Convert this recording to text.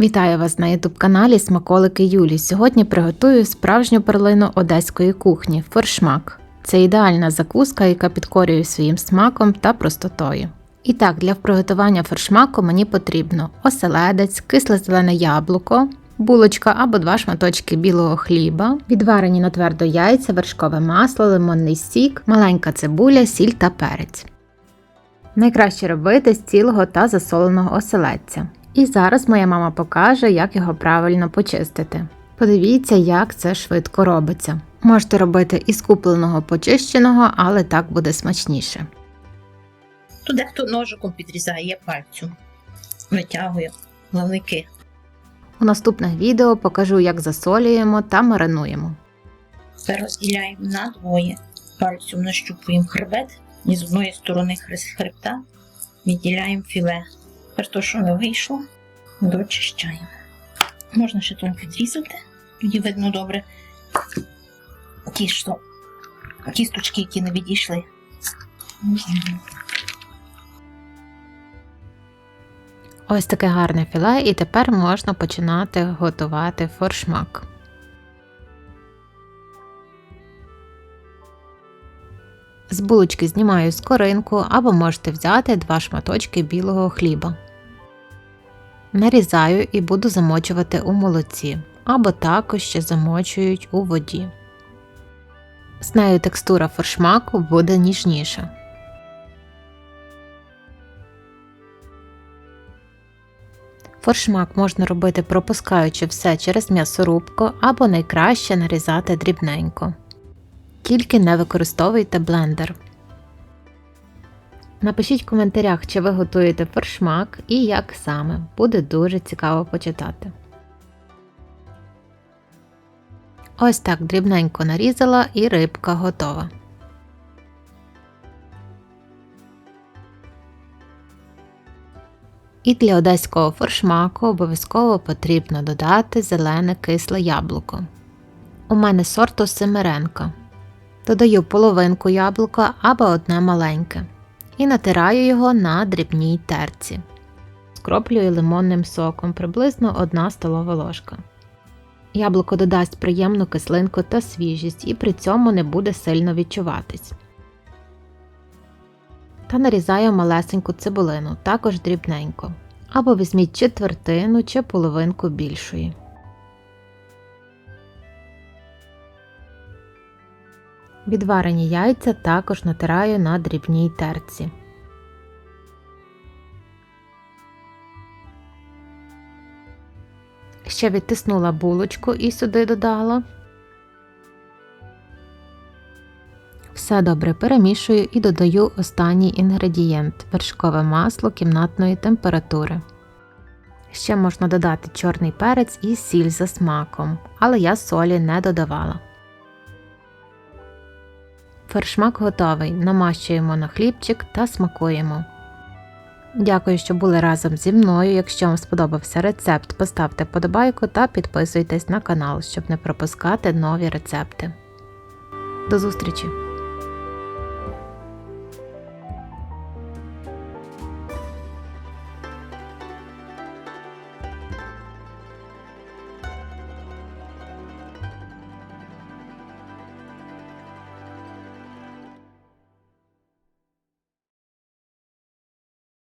Вітаю вас на youtube каналі Смаколики Юлі. Сьогодні приготую справжню перлину одеської кухні форшмак. Це ідеальна закуска, яка підкорює своїм смаком та простотою. І так, для приготування форшмаку мені потрібно оселедець, кисле зелене яблуко, булочка або два шматочки білого хліба, відварені на твердо яйця, вершкове масло, лимонний сік, маленька цибуля, сіль та перець. Найкраще робити з цілого та засоленого оселедця. І зараз моя мама покаже, як його правильно почистити. Подивіться, як це швидко робиться. Можете робити із купленого почищеного, але так буде смачніше. То дехто ножиком підрізає, пальцю витягую плавники. У наступних відео покажу, як засолюємо та маринуємо. Це розділяємо на двоє. Пальцем нащупуємо хребет і з одної сторони хребта відділяємо філе. Тепер що не вийшло, дочищаємо. Можна ще трохи підрізати, тоді видно добре ті, що кісточки, які не відійшли. Ось таке гарне філе, і тепер можна починати готувати форшмак. З булочки знімаю скоринку або можете взяти два шматочки білого хліба. Нарізаю і буду замочувати у молоці, або також ще замочують у воді. З нею текстура форшмаку буде ніжніша. Форшмак можна робити пропускаючи все через м'ясорубку або найкраще нарізати дрібненько. Тільки не використовуйте блендер. Напишіть в коментарях, чи ви готуєте форшмак і як саме. Буде дуже цікаво почитати. Ось так дрібненько нарізала і рибка готова. І для одеського форшмаку обов'язково потрібно додати зелене кисле яблуко. У мене сорту Семеренка. Додаю половинку яблука або одне маленьке. І натираю його на дрібній терці. Скроплюю лимонним соком приблизно 1 столова ложка. Яблуко додасть приємну кислинку та свіжість і при цьому не буде сильно відчуватись. Та нарізаю малесеньку цибулину, також дрібненько. Або візьміть четвертину чи половинку більшої. Відварені яйця також натираю на дрібній терці. Ще відтиснула булочку і сюди додала. Все добре перемішую і додаю останній інгредієнт вершкове масло кімнатної температури. Ще можна додати чорний перець і сіль за смаком, але я солі не додавала. Фершмак готовий. Намащуємо на хлібчик та смакуємо. Дякую, що були разом зі мною. Якщо вам сподобався рецепт, поставте подобайку та підписуйтесь на канал, щоб не пропускати нові рецепти. До зустрічі!